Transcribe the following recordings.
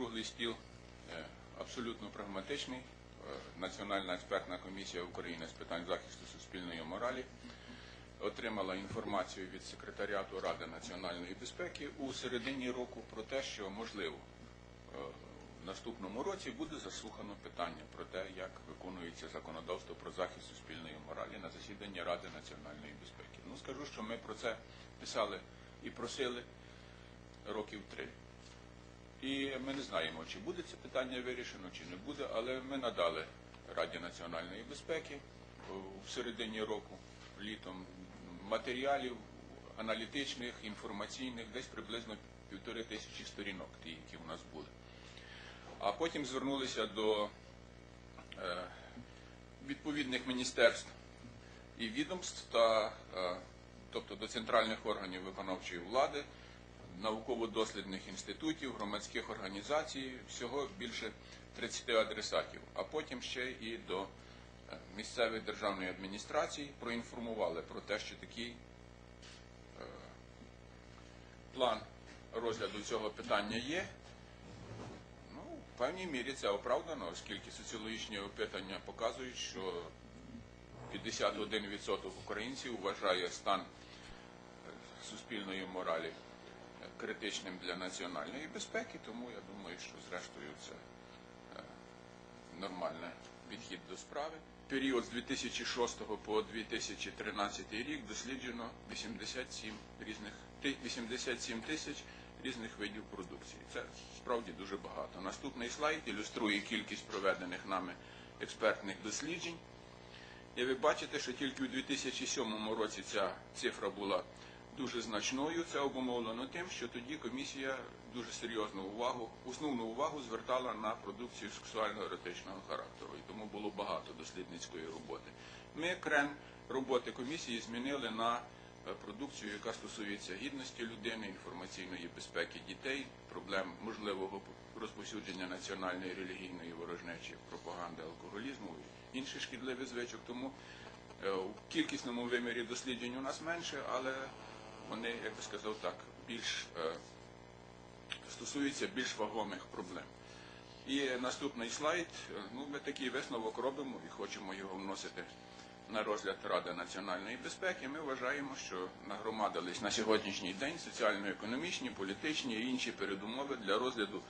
круглий стіл е, абсолютно прагматичний. Е, Національна експертна комісія України з питань захисту суспільної моралі отримала інформацію від секретаріату Ради національної безпеки у середині року про те, що можливо е, в наступному році буде заслухано питання про те, як виконується законодавство про захист суспільної моралі на засіданні Ради національної безпеки. Ну скажу, що ми про це писали і просили років три. І ми не знаємо, чи буде це питання вирішено, чи не буде, але ми надали Раді національної безпеки в середині року, літом, матеріалів аналітичних, інформаційних, десь приблизно півтори тисячі сторінок, ті, які у нас були. А потім звернулися до е, відповідних міністерств і відомств та е, тобто до центральних органів виконавчої влади, науково-дослідних інститутів, громадських організацій, всього більше 30 адресатів, а потім ще і до е, місцевих державної адміністрації проінформували про те, що такий е, план розгляду цього питання є. Ну, в певній мірі це оправдано, оскільки соціологічні опитання показують, що 51% українців вважає стан е, суспільної моралі критичним для національної безпеки, тому я думаю, що зрештою це е, нормальний підхід до справи. Період з 2006 по 2013 рік досліджено 87 різних 87 тисяч різних видів продукції. Це справді дуже багато. Наступний слайд ілюструє кількість проведених нами експертних досліджень. І ви бачите, що тільки у 2007 році ця цифра була дуже значною. Це обумовлено тим, що тоді комісія дуже серйозну увагу, основну увагу звертала на продукцію сексуально-еротичного характеру. І тому було багато дослідницької роботи. Ми крем роботи комісії змінили на е, продукцію, яка стосується гідності людини, інформаційної безпеки дітей, проблем можливого розповсюдження національної релігійної ворожнечі, пропаганди, алкоголізму і інших шкідливих звичок. Тому е, в кількісному вимірі досліджень у нас менше, але вони, як би сказав так, більш е, стосуються більш вагомих проблем. І наступний слайд. Е, Ну, ми такий висновок робимо і хочемо його вносити на розгляд Ради національної безпеки. Ми вважаємо, що нагромадились на сьогоднішній день соціально-економічні, політичні і інші передумови для розгляду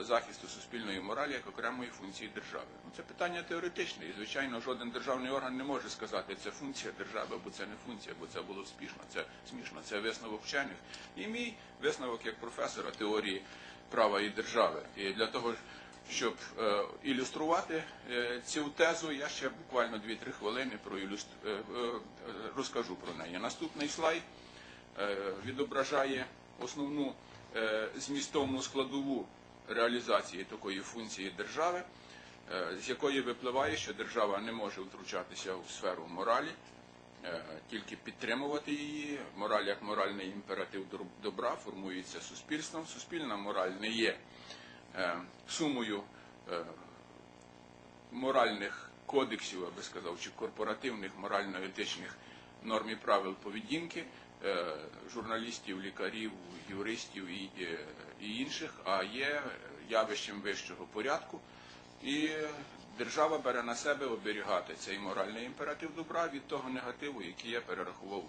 захисту суспільної моралі як окремої функції держави. Ну, це питання теоретичне, і звичайно, жоден державний орган не може сказати, це функція держави, або це не функція, бо це було спішно, це смішно, це висновок вчених. І мій висновок як професора теорії права і держави. І для того, щоб е, ілюструвати е, цю тезу, я ще буквально 2-3 хвилини проілюст... е, е, розкажу про неї. Наступний слайд е, відображає основну е, змістовну складову реалізації такої функції держави, е, з якої випливає, що держава не може втручатися у сферу моралі, е, тільки підтримувати її. Мораль як моральний імператив добра формується суспільством. Суспільна мораль не є е, сумою моральних кодексів, я би сказав, чи корпоративних морально-етичних норм і правил поведінки е, журналістів, лікарів, юристів і, е, і інших, а є явищем вищого порядку. І держава бере на себе оберігати цей моральний імператив добра від того негативу, який я перерахував ви.